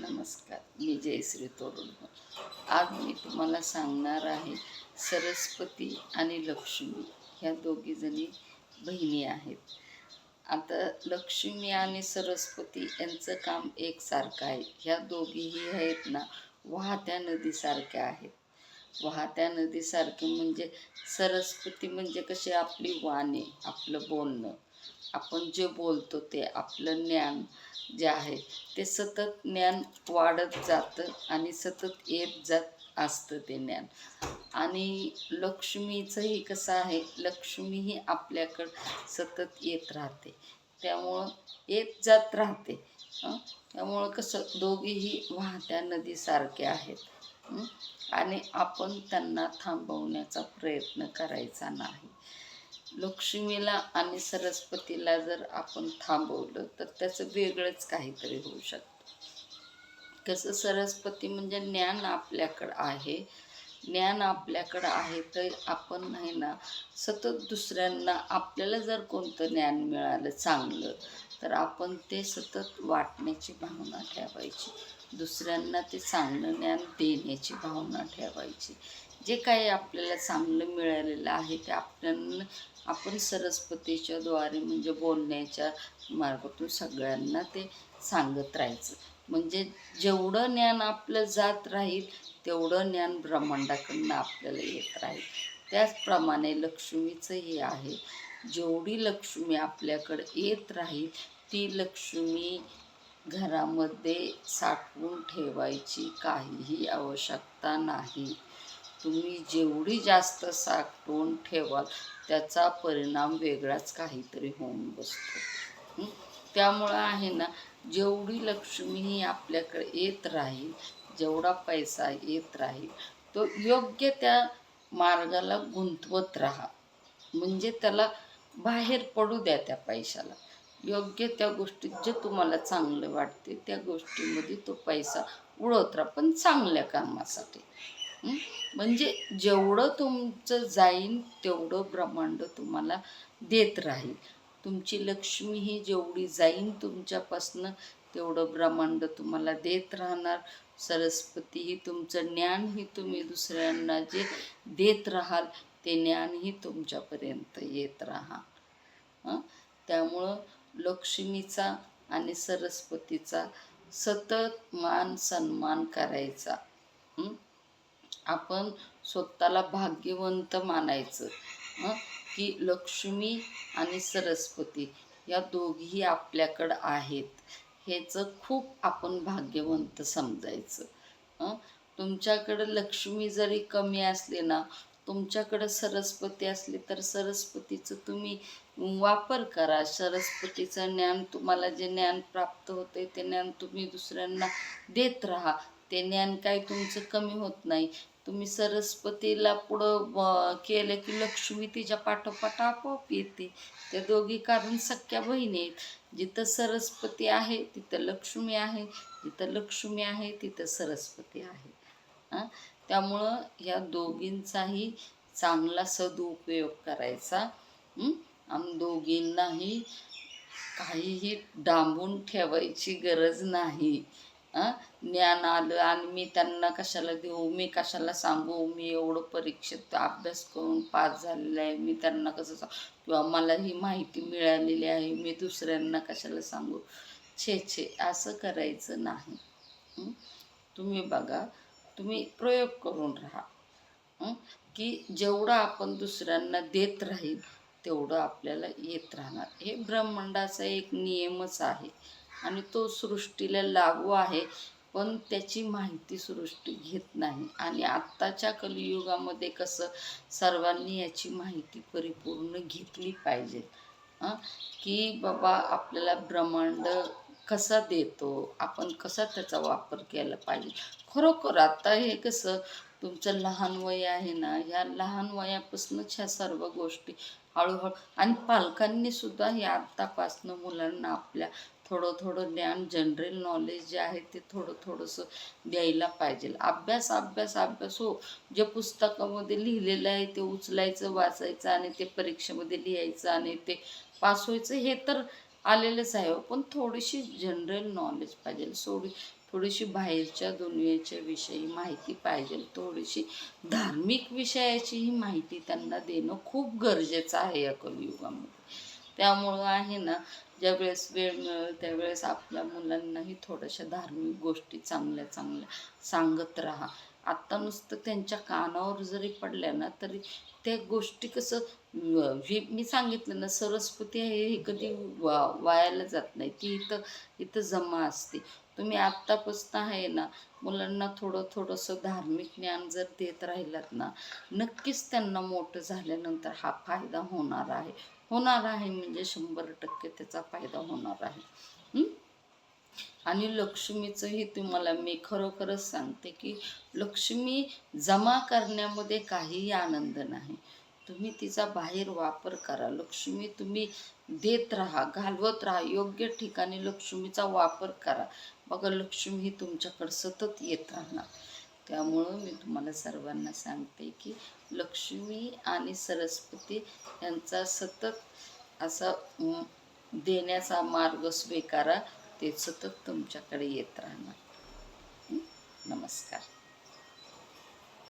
नमस्कार मी जयश्री तोरुण आज मी तुम्हाला सांगणार आहे सरस्वती आणि लक्ष्मी. ह्या दोघीजणी बहिणी आहेत. आता लक्ष्मी आणि सरस्वती यांचं काम एकसारखं आहे. ह्या दोघीही आहेत ना वाहत्या नदीसारख्या आहेत. वाहत्या नदीसारखे म्हणजे सरस्वती म्हणजे कशी? आपली वाणी आपलं बोलणं. आपण जे बोलतो ते आपलं ज्ञान जे आहे ते सतत ज्ञान वाढत जातं आणि सतत येत जात असतं ते ज्ञान. आणि लक्ष्मीचंही कसं आहे लक्ष्मीही आपल्याकडं सतत येत राहते. त्यामुळं येत जात राहते. त्यामुळं कसं दोघीही वाहत्या नदीसारखे आहेत. आणि आपण त्यांना थांबवण्याचा प्रयत्न करायचा नाही. लक्ष्मीला आणि सरस्वतीला जर आपण थांबवलं तर त्याचं वेगळंच काहीतरी होऊ शकतं. कसं सरस्वती म्हणजे ज्ञान आपल्याकडं आहे. ज्ञान आपल्याकडं आहे तर आपण नाही ना सतत दुसऱ्यांना आपल्याला जर कोणतं ज्ञान मिळालं चांगलं तर आपण ते सतत वाटण्याची भावना ठेवायची. दुसऱ्यांना ते चांगलं ज्ञान देण्याची भावना ठेवायची. जे काही आपल्याला चांगलं मिळालेलं आहे ते आपण आपण सरस्वतीच्या द्वारे म्हणजे बोलण्याच्या मार्गातून सगळ्यांना ते सांगत राहायचं. म्हणजे जेवढं ज्ञान आपलं जात राहील तेवढं ज्ञान ब्रह्मांडाकडनं आपल्याला येत राहील. त्याचप्रमाणे लक्ष्मीचं हे आहे. जेवढी लक्ष्मी आपल्याकडे येत राहील ती लक्ष्मी घरामध्ये साठवून ठेवायची काहीही आवश्यकता नाही. तुम्ही जेवढी जास्त साठवून ठेवाल त्याचा परिणाम वेगळाच काहीतरी होऊन बसतो. त्यामुळं आहे ना जेवढी लक्ष्मी ही आपल्याकडे येत राहील जेवढा पैसा येत राहील तो योग्य त्या मार्गाला गुंतवत राहा. म्हणजे त्याला बाहेर पडू द्या त्या पैशाला. योग्य त्या गोष्टीत जे तुम्हाला चांगलं वाटते त्या गोष्टीमध्ये तो पैसा उडवत राहा पण चांगल्या कामासाठी. म्हणजे जेवढं तुमचं जाईन तेवढं ब्रह्मांड तुम्हाला देत राहील. तुमची लक्ष्मी ही जेवढी जाईन तुमच्यापासनं तेवढं ब्रह्मांड तुम्हाला देत राहणार. सरस्वती ही तुमचं ज्ञान ही तुम्ही दुसऱ्यांना जे देत राहाल ते ज्ञानही तुमच्यापर्यंत येत राहा. त्यामुळं लक्ष्मीचा आणि सरस्वतीचा सतत मान सन्मान करायचा. हं? आपण स्वतःला भाग्यवंत मानायचं हं? की लक्ष्मी आणि सरस्वती या दोघीही आपल्याकडं आहेत. ह्याचं खूप आपण भाग्यवंत समजायचं तुमच्याकडं लक्ष्मी जरी कमी असली ना तुमच्याकडं सरस्वती असली तर सरस्वतीचं तुम्ही वापर करा. सरस्वतीचं ज्ञान तुम्हाला जे ज्ञान प्राप्त होते ते ज्ञान तुम्ही दुसऱ्यांना देत राहा. ते ज्ञान काही तुमचं कमी होत नाही. तुम्ही सरस्वतीला पुढं केलं की लक्ष्मी तिच्या पाठोपाठ आपोआप येते. त्या दोघी कारण सख्या बहिणी आहेत. जिथं सरस्वती आहे तिथं लक्ष्मी आहे. जिथं लक्ष्मी आहे तिथं सरस्वती आहे. त्यामुळं या दोघींचाही चांगला सदुपयोग करायचा. आणि दोघींनाही काहीही डांबून ठेवायची गरज नाही. ज्ञान आलं आणि मी त्यांना कशाला देऊ? मी कशाला सांगू? मी एवढं परीक्षेत अभ्यास करून पास झालेलं आहे. मी त्यांना कसं सांग किंवा मला ही माहिती मिळालेली आहे. मी दुसऱ्यांना कशाला सांगू? छे छे असं करायचं नाही. तुम्ही बघा. तुम्ही प्रयोग करून राहा. की जेवढं आपण दुसऱ्यांना देत राहील तेवढं आपल्याला येत राहणार. हे ब्रह्मांडाचा एक नियमच आहे. आणि तो सृष्टीला लागू आहे पण त्याची माहिती सृष्टी घेत नाही. आणि आत्ताच्या कलियुगामध्ये कसं सर्वांनी याची माहिती परिपूर्ण घेतली पाहिजे. हं? की बाबा आपल्याला ब्रह्मांड कसा देतो आपण कसा त्याचा वापर केला पाहिजे. खरोखर आता हे कसं तुमचं लहान वय आहे ना ह्या लहान वयापासूनच ह्या सर्व गोष्टी हळूहळू आणि पालकांनी सुद्धा हे आत्तापासनं मुलांना आपल्या थोडं थोडं ज्ञान जनरल नॉलेज जे आहे ते थोडं थोडंसं द्यायला पाहिजे. अभ्यास अभ्यास अभ्यास हो. जे पुस्तकामध्ये लिहिलेलं आहे ते उचलायचं वाचायचं आणि ते परीक्षेमध्ये लिहायचं आणि ते पास व्हायचं हे तर आलेलंच आहे हो. पण थोडीशी जनरल नॉलेज पाहिजे. सोडी थोडीशी बाहेरच्या दुनियेच्या विषयी माहिती पाहिजे. थोडीशी धार्मिक विषयाचीही माहिती त्यांना देणं खूप गरजेचं आहे या कलियुगामध्ये. त्यामुळं आहे ना ज्यावेळेस वेळ मिळेल त्यावेळेस आपल्या मुलांनाही थोड्याशा धार्मिक गोष्टी चांगल्या चांगल्या सांगत राहा. आत्ता नुसतं त्यांच्या कानावर जरी पडल्या ना तरी त्या गोष्टी कसं हे मी सांगितलं ना सरस्वती आहे हे कधी वा वायाला जात नाही. ती इथं इथं जमा असते. तुम्ही आत्तापासून आहे ना मुलांना थोडं थोडंसं धार्मिक ज्ञान जर देत राहिलात ना नक्कीच त्यांना मोठं झाल्यानंतर हा फायदा होणार आहे. होणार आहे म्हणजे शंभर टक्के त्याचा फायदा होणार आहे. आणि लक्ष्मीचंही तुम्हाला मी खरोखरच सांगते की लक्ष्मी जमा करण्यामध्ये काहीही आनंद नाही. तुम्ही तिचा बाहेर वापर करा. लक्ष्मी तुम्ही देत राहा घालवत राहा. योग्य ठिकाणी लक्ष्मीचा वापर करा. बघा लक्ष्मी ही तुमच्याकडं सतत येत राहणार. त्यामुळं मी तुम्हाला सर्वांना सांगते की लक्ष्मी आणि सरस्वती यांचा सतत असा देण्याचा मार्ग स्वीकारा ते सतत तुमच्याकडे येत राहणार. नमस्कार.